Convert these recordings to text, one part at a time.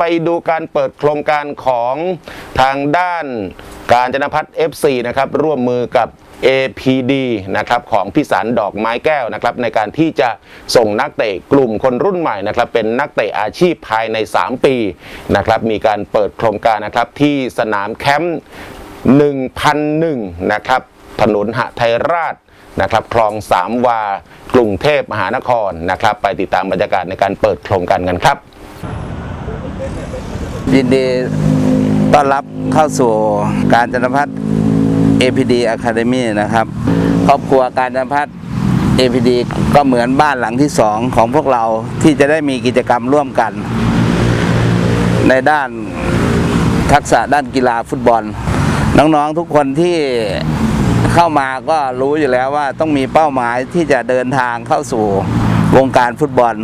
ไปดูการเปิดโครงการของทางด้านการจนพัฒน์ FC นะครับร่วมมือกับ APD นะครับของพิสารดอกไม้แก้วนะครับในการที่จะส่งนักเตะกลุ่มคนรุ่นใหม่นะครับเป็นนักเตะอาชีพภายใน 3 ปีนะครับมีการเปิดโครงการนะครับที่สนามแคมป์1,001นะครับถนนหไทยราชนะครับคลองสามวากรุงเทพมหานครนะครับไปติดตามบรรยากาศในการเปิดโครงการกันครับ ยินดีต้อนรับเข้าสู่การจนพัฒน์ APD Academy นะครับ ครอบครัวการจนพัฒน์ APD ก็เหมือนบ้านหลังที่สองของพวกเราที่จะได้มีกิจกรรมร่วมกัน ในด้านทักษะด้านกีฬาฟุตบอล น้องๆทุกคนที่เข้ามาก็รู้อยู่แล้วว่าต้องมีเป้าหมายที่จะเดินทางเข้าสู่วงการฟุตบอล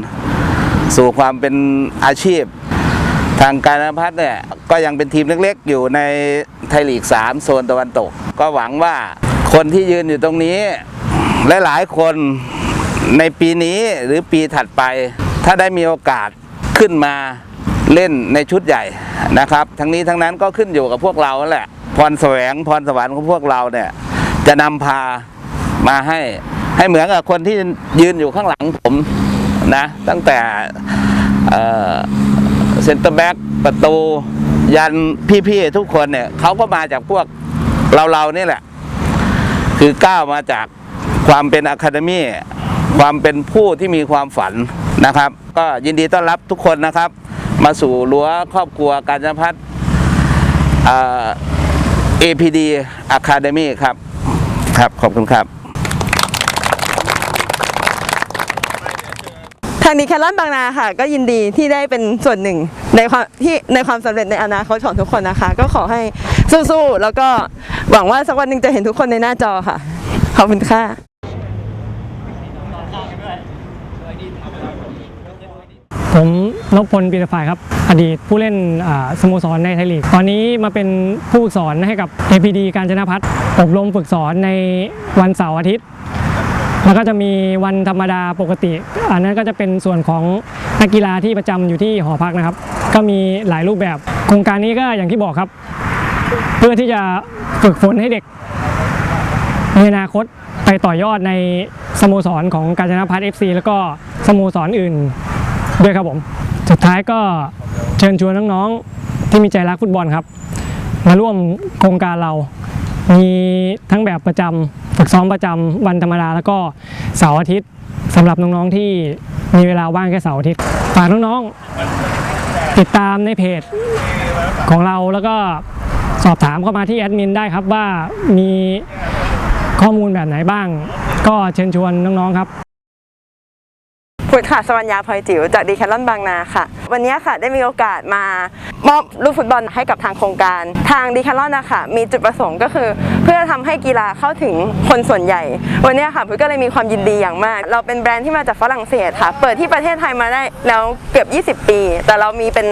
สู่ความเป็นอาชีพ ทางการพัฒน์เนี่ยก็ยังเป็นทีมเล็กๆ อยู่ในไทยลีก 3 โซนตะวันตก ก็หวังว่าคนที่ยืนอยู่ตรงนี้ และหลายคนในปีนี้หรือปีถัดไป ถ้าได้มีโอกาสขึ้นมาเล่นในชุดใหญ่นะครับ ทั้งนี้ทั้งนั้นก็ขึ้นอยู่กับพวกเราแหละพรแสวงพรสวรรค์ของพวกเราเนี่ยจะนำพามาให้ให้เหมือนกับคนที่ยืนอยู่ข้างหลังผมนะ ตั้งแต่ เอ่อเซนเตอร์แบ็กประตู ยันพี่ๆทุกคนเนี่ยเขาก็มาจากพวกเราๆนี่แหละ คือก้าวมาจากความเป็นอะคาเดมี่ความเป็นผู้ที่มีความฝันนะครับ ก็ยินดีต้อนรับทุกคนนะครับ มาสู่รั้วครอบครัวการจนพัฒน์เอ่อ APD Academy ครับ ครับ ขอบคุณครับ ทางดีแคลอนบางนาค่ะ ก็ยินดีที่ได้เป็นส่วนหนึ่งในความที่ในความสำเร็จในอนาคตของทุกคนนะคะ ก็ขอให้สู้ๆแล้วก็หวังว่าสักวันหนึ่งจะเห็นทุกคนในหน้าจอค่ะ ขอบคุณค่ะผมนพพลปีตฝ่ายครับ อดีตผู้เล่นสโมสรในไทยลีก ตอนนี้มาเป็นผู้สอนให้กับ APD การจนะพัฒน์อบรมฝึกสอนในวันเสาร์อาทิตย์ แล้วก็จะมีวันธรรมดาปกติ อันนั้นก็จะเป็นส่วนของนักกีฬาที่ประจำอยู่ที่หอพักนะครับ ก็มีหลายรูปแบบ โครงการนี้ก็อย่างที่บอกครับ เพื่อที่จะฝึกฝนให้เด็กในอนาคตไปต่อยอดในสโมสรของกาญจนพัฒน์ FC แล้วก็สโมสรอื่นด้วยครับผม สุดท้ายก็เชิญชวนน้องๆที่มีใจรักฟุตบอลครับ มาร่วมโครงการเรามี ทั้งแบบประจำฝึกซ้อมประจำวันธรรมดาแล้วก็เสาร์อาทิตย์สำหรับน้องๆที่มีเวลาว่างแค่เสาร์อาทิตย์ฝากน้องๆติดตามในเพจของเราแล้วก็สอบถามเข้ามาที่แอดมินได้ครับว่ามีข้อมูลแบบไหนบ้าง ก็เชิญชวนน้องๆครับพุทธค่ะสวัญญาพลอยจิ๋วจากดีแคลอนบางนาค่ะ วันนี้ค่ะได้มีโอกาสมา มอบลูกฟุตบอลให้กับทางโครงการ ทางดีแคลอนนะคะมีจุดประสงค์ก็คือ เพื่อทำให้กีฬาเข้าถึงคนส่วนใหญ่ วันนี้ค่ะพุทก็เลยมีความยินดีอย่างมาก เราเป็นแบรนด์ที่มาจากฝรั่งเศสค่ะ เปิดที่ประเทศไทยมาได้แล้วเกือบ 20 ปี แต่เรามีเป็น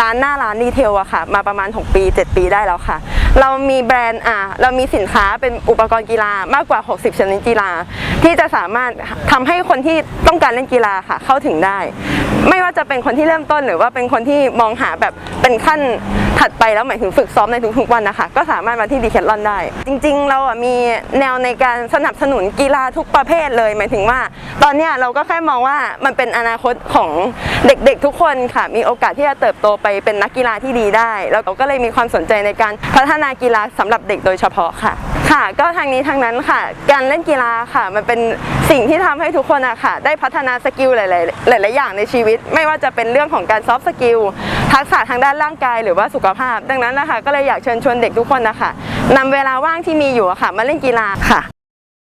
ร้านหน้าร้านดีเทลอะค่ะ มาประมาณ 6 ปี 7 ปีได้แล้วค่ะ เรามีแบรนด์อะเรามีสินค้าเป็นอุปกรณ์กีฬามากกว่า 60 ชนิดกีฬา ที่จะสามารถทำให้คนที่ต้องการเล่นกีฬาค่ะเข้าถึงได้ ไม่ว่าจะเป็นคนที่เริ่มต้นหรือว่าเป็นคนที่มองหาแบบเป็นขั้นถัดไปแล้วหมายถึงฝึกซ้อมในทุกๆวันนะคะ ก็สามารถมาที่ดีแคทลอนได้ จริง ๆ เราอะมีแนวในการสนับสนุนกีฬาทุกประเภทเลย หมายถึงว่า ตอนนี้เราก็แค่มองว่ามันเป็นอนาคตของเด็กๆทุกคนค่ะ มีโอกาสที่จะเติบโตไปเป็นนักกีฬาที่ดีได้ แล้วเราก็เลยมีความสนใจในการพัฒนากีฬาสำหรับเด็กโดยเฉพาะค่ะค่ะ ก็ทางนี้ทางนั้นค่ะ การเล่นกีฬาค่ะ มันเป็นสิ่งที่ทำให้ทุกคนอะค่ะ ได้พัฒนาสกิลหลาย ๆ หลาย ๆ อย่างในชีวิต ไม่ว่าจะเป็นเรื่องของการซอฟต์สกิลทักษะทางด้านร่างกายหรือว่าสุขภาพ ดังนั้นนะคะก็เลยอยากเชิญชวนเด็กทุกคนนะคะนำเวลาว่างที่มีอยู่อะค่ะ มาเล่นกีฬาค่ะ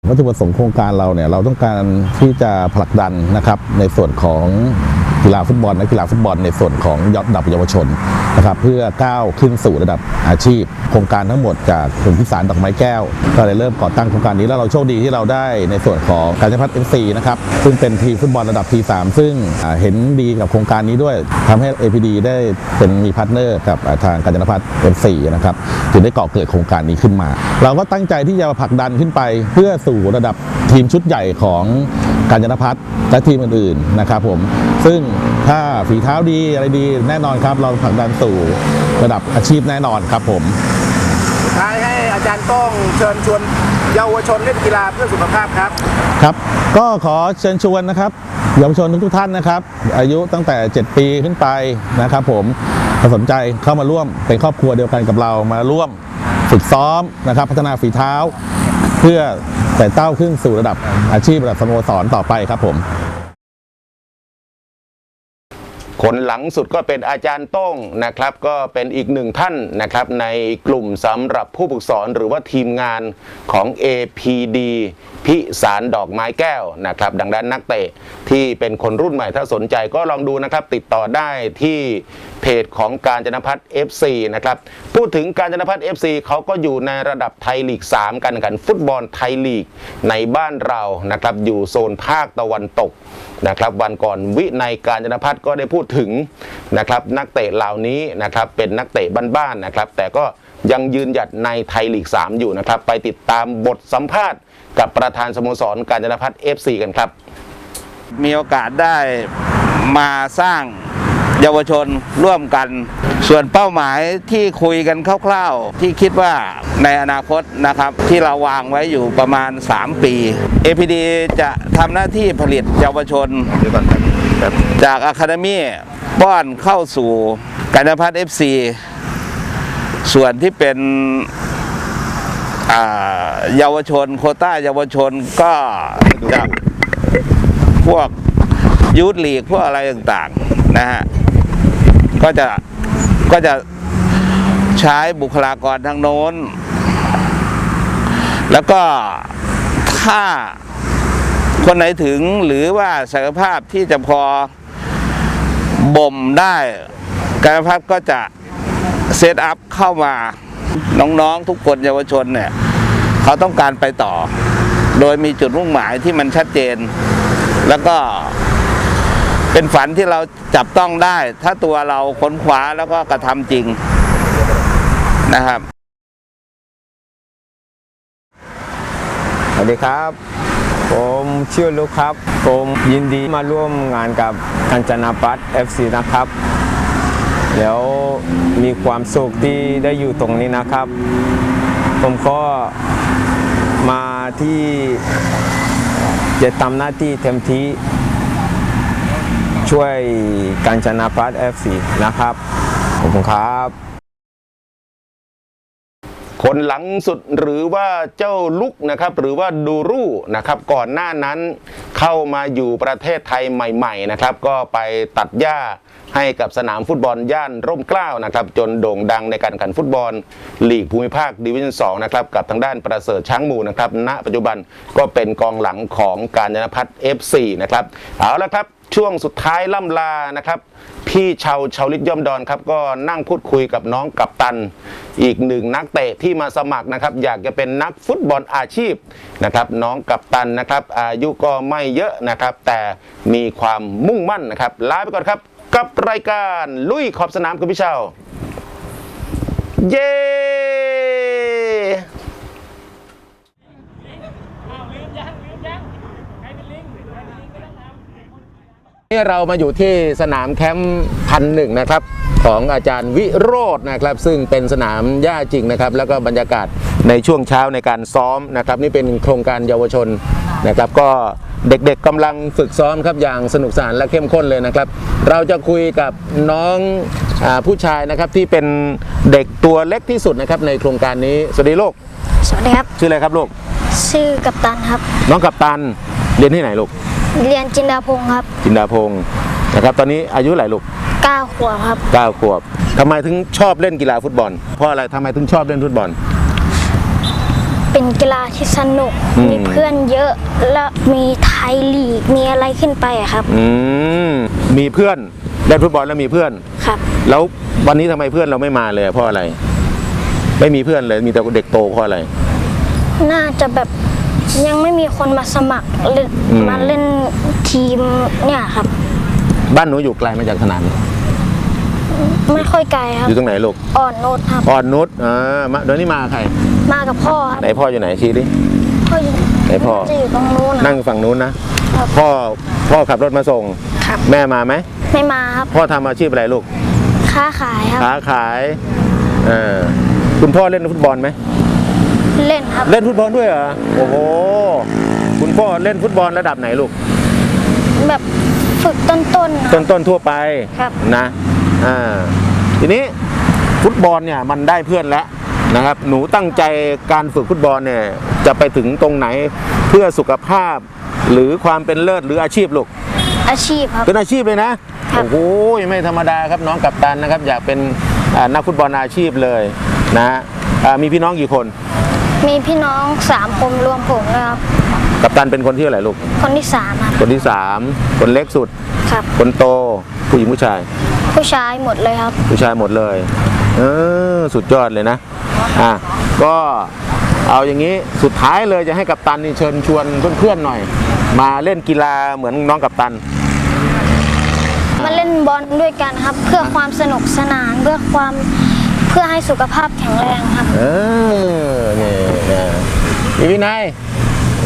วัตถุประสงค์โครงการเราเนี่ยเราต้องการที่จะผลักดันนะครับในส่วนของ กีฬาฟุตบอลนักกีฬาฟุตบอลในส่วนของยอดระดับเยาวชนนะครับเพื่อก้าวขึ้นสู่ระดับอาชีพ โครงการทั้งหมดจากกลุ่มพิสารดอกไม้แก้ว ก็เลยเริ่มก่อตั้งโครงการนี้แล้วเราโชคดีที่เราได้ในส่วนของการจนพัฒน์เอ็ซีนะครับซึ่งเป็นทีมฟุตบอลระดับ P3 ซึ่งเห็นดีกับโครงการนี้ด้วยทำให้ APD ได้เป็นมีพาร์ทเนอร์กับทางการจนพัฒน์ MC นะครับจึงได้ก่อเกิดโครงการนี้ขึ้นมา เราก็ตั้งใจที่จะผลักดันขึ้นไป เพื่อสู่ระดับทีมชุดใหญ่ของ การจนพัฒน์และทีมอื่นๆนะครับผมซึ่งถ้าฝีเท้าดีอะไรดีแน่นอนครับ เราผลักดันสู่ระดับอาชีพแน่นอนครับผมสุดท้ายให้อาจารย์ต้องเชิญชวนเยาวชนเล่นกีฬาเพื่อสุขภาพครับครับ ก็ขอเชิญชวนนะครับเยาวชนทุกๆท่านนะครับ อายุตั้งแต่ 7 ปีขึ้นไปนะครับ ผมถ้าสนใจเข้ามาร่วมเป็นครอบครัวเดียวกันกับเรามาร่วมฝึกซ้อมนะครับ พัฒนาฝีเท้า เพื่อแต่เต้าขึ้นสู่ระดับอาชีพระดับสโมสรต่อไปครับผม คนหลังสุดก็เป็นอาจารย์ต้งนะครับ ก็เป็นอีกหนึ่งท่านนะครับ ในกลุ่มสำหรับผู้ฝึกสอนหรือว่าทีมงานของ APD พิสารดอกไม้แก้วนะครับ ดังนั้นนักเตะที่เป็นคนรุ่นใหม่ถ้าสนใจก็ลองดูนะครับ ติดต่อได้ที่เพจของการจนพัฒน์ FC นะครับ พูดถึงการจนพัฒน์ FC เขาก็อยู่ในระดับไทยลีก 3 กันกันฟุตบอลไทยลีกในบ้านเรานะครับ อยู่โซนภาคตะวันตก นะครับวันก่อนวิในยการจนพัฒน์ก็ได้พูดถึงนะครับนักเตะเหล่านี้นะครับเป็นนักเตะบ้านๆนะครับ แต่ก็ยังยืนหยัดในไทยลีก 3 อยู่นะครับ ไปติดตามบทสัมภาษณ์ กับประธานสโมสรการจนพัฒน์ FC กันครับ มีโอกาสได้มาสร้างเยาวชนร่วมกัน ส่วนเป้าหมายที่คุยกันคร่าวๆ ที่คิดว่าในอนาคตนะครับที่เราวางไว้อยู่ประมาณ 3 ปี APD จะทำหน้าที่ผลิตเยาวชน จากอะคาเดมี่ป้อนเข้าสู่การพัฒน์ FC ส่วนที่เป็นเยาวชน โคต้าเยาวชนก็จะพวกยูทลีกพวกอะไรต่างๆนะฮะก็จะ ก็จะใช้บุคลากรทางโน้น แล้วก็ถ้าคนไหนถึงหรือว่าศักยภาพที่จะพอบ่มได้การพัฒก็จะเซตอัพเข้ามาน้องๆทุกคนเยาวชนเนี่ยเขาต้องการไปต่อ โดยมีจุดมุ่งหมายที่มันชัดเจน แล้วก็ เป็นฝันที่เราจับต้องได้ ถ้าตัวเราค้นคว้าแล้วก็กระทำจริงนะครับ สวัสดีครับ ผมชื่อลูกครับ ผมยินดีมาร่วมงานกับกัญจนาปัต FC นะครับเดี๋ยวมีความสุขที่ได้อยู่ตรงนี้นะครับ ผมก็มาที่จะทำหน้าที่เต็มที่ ช่วยกัญจนาปัต FC นะครับ ขอบคุณครับ คนหลังสุดหรือว่าเจ้าลุกนะครับหรือว่าดูรูนะครับ ก่อนหน้านั้นเข้ามาอยู่ประเทศไทยใหม่ ๆ นะครับ ก็ไปตัดหญ้าให้กับสนามฟุตบอลย่านร่มเกล้านะครับ จนโด่งดังในการแข่งฟุตบอลลีกภูมิภาคดิวิชั่น2นะครับกับทางด้านประเสริฐช้างหมูนะครับ ณ ปัจจุบันก็เป็นกองหลังของการจนพัฒน์ FC นะครับเอาละครับ ช่วงสุดท้ายล่ำลานะครับ พี่ชาวชาวลิศย่อมดอนครับ ก็นั่งพูดคุยกับน้องกัปตัน อีกหนึ่งนักเตะที่มาสมัครนะครับ อยากจะเป็นนักฟุตบอลอาชีพนะครับ น้องกัปตันนะครับ อายุก็ไม่เยอะนะครับ แต่มีความมุ่งมั่นนะครับลาไปก่อนครับ กับรายการลุยขอบสนามคุณพี่เชาวเย้ นี่เรามาอยู่ที่สนามแคมป์พันหนึ่งนะครับของอาจารย์วิโรจน์นะครับ ซึ่งเป็นสนามหญ้าจริงนะครับ แล้วก็บรรยากาศในช่วงเช้าในการซ้อมนะครับ นี่เป็นโครงการเยาวชนนะครับ ก็เด็กๆกำลังฝึกซ้อมครับอย่างสนุกสนานและเข้มข้นเลยนะครับ เราจะคุยกับน้องอาผู้ชายนะครับที่เป็นเด็กตัวเล็กที่สุดนะครับในโครงการนี้สวัสดีลูกสวัสดีครับชื่ออะไรครับลูกชื่อกัปตันครับ น้องกัปตันเรียนที่ไหนลูก เรียนจินดาพงศ์ครับจินดาพงศ์นะครับ ตอนนี้อายุเท่าไหร่ลูก9ขวบครับเก้าขวบทำไมถึงชอบเล่นกีฬาฟุตบอล เพราะอะไรทำไมถึงชอบเล่นฟุตบอล เป็นกีฬาที่สนุกอืม มีเพื่อนเยอะและมีไทยลีกมีอะไรขึ้นไปอะครับอืมมีเพื่อนเล่นฟุตบอลแล้วมีเพื่อน ครับ แล้ววันนี้ทำไมเพื่อนเราไม่มาเลยเพราะอะไร ไม่มีเพื่อนเลยมีแต่เด็กโตเพราะอะไร น่าจะแบบ ยังไม่มีคนมาสมัครเล่นอืม มาเล่นทีมเนี่ยครับ บ้านหนูอยู่ไกลมาจากสนามไม่ค่อยไกลครับ อยู่ตรงไหนลูกอ่อนโนดครับ อ่อนนุชอ่ามาเดี๋ยวนี้มาใครมากับพ่อครับไหนพ่ออยู่ไหนชี้ดิ พ่ออยู่ไหนพ่อ จะอยู่ตรงนู้นนะ นั่งฝั่งนู้นนะพ่อพ่อขับรถมาส่งครับครับ แม่มาไหมไม่มาครับ พ่อทำอาชีพอะไรลูกค้าขายครับ ค้าขายเออคุณพ่อเล่นฟุตบอลไหม เล่นครับ เล่นฟุตบอลด้วยเหรอ โอ้โห คุณพ่อเล่นฟุตบอลระดับไหนลูก แบบฝึกต้นๆนะคต้รับนต้นๆทั่วไปครับ นะ อ่า ทีนี้ฟุตบอลเนี่ยมันได้เพื่อนแล้วนะครับ หนูตั้งใจการฝึกฟุตบอลเนี่ยจะไปถึงตรงไหนเพื่อสุขภาพ หรือความเป็นเลิศหรืออาชีพลูก อาชีพครับ เป็นอาชีพเลยนะ ครับ โอ้โห ไม่ธรรมดาครับน้องกัปตันนะครับ อยากเป็นอ่านักฟุตบอลอาชีพเลยนะฮะอ่ามีพี่น้องกี่คน มีพี่น้องสามคนรวมผมด้วยครับ กัปตันเป็นคนที่เท่าไหร่ลูก คนที่สามครับ คนที่สามคนเล็กสุด ครับ คนโต ผู้หญิงผู้ชาย ผู้ชายหมดเลยครับ ผู้ชายหมดเลย เออ สุดยอดเลยนะ อะ ก็เอาอย่างนี้ สุดท้ายเลยจะให้กัปตันนี่เชิญชวนเพื่อนๆหน่อย มาเล่นกีฬาเหมือนน้องกัปตันมาเล่นบอลด้วยกันครับ เพื่อความสนุกสนานเพื่อความเพื่อให้สุขภาพแข็งแรงครับ เออนี่นะ พี่วินัย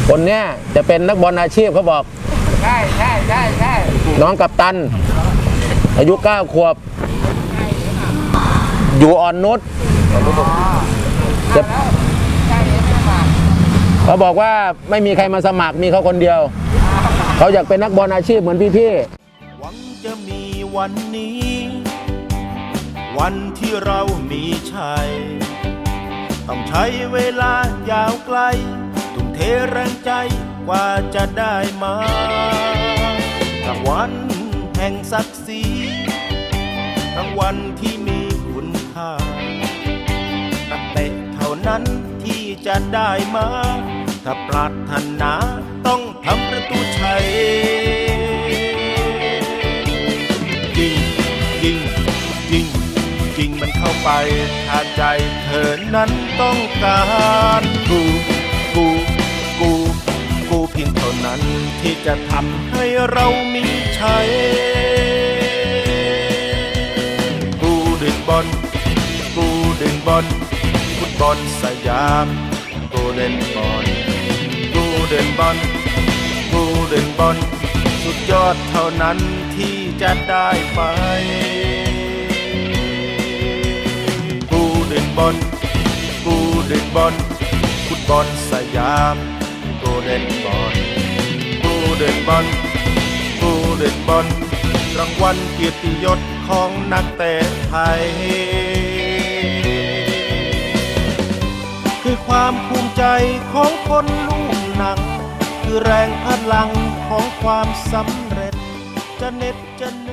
คนเนี้ยจะเป็นนักบอลอาชีพเขาบอกใช่ใช่ใช่ใช่น้องกัปตัน อายุเก้าขวบ อยู่อ่อนนุชจะเขาบอกว่าไม่มีใครมาสมัครมีเขาคนเดียว เขาอยากเป็นนักบอลอาชีพเหมือนพี่ๆหวังจะมีวันนี้ วันที่เรามีชัย ต้องใช้เวลายาวไกล ทุ่มเทแรงใจกว่าจะได้มารางวัลแห่งศักดิ์ศรีรางวัลที่มีคุณค่านักเตะเท่านั้นที่จะได้มา ถ้าปรารถนาต้องทำประตูชัยจริงจริงจริงจริงมันเข้าไป ใจเธอนั้นต้องการกูกูกูกูเพียงเท่านั้นที่จะทำให้เรามีชัยกูดึงบอลกูดึงบอลฟุตบอลสยามกูเล่นบอลกูเดินบอลกูเดินบอลสุดยอดเท่านั้นที่จะได้ไป บอลกูเดินบอลฟุตบอลสยามกูเดินบอลกูเดินบอลกูเดินบอลรางวัลเกียรติยศของนักเตะไทย คือความภูมิใจของคนลูกหนัง คือแรงพลังของความสำเร็จจะเน็ดจะ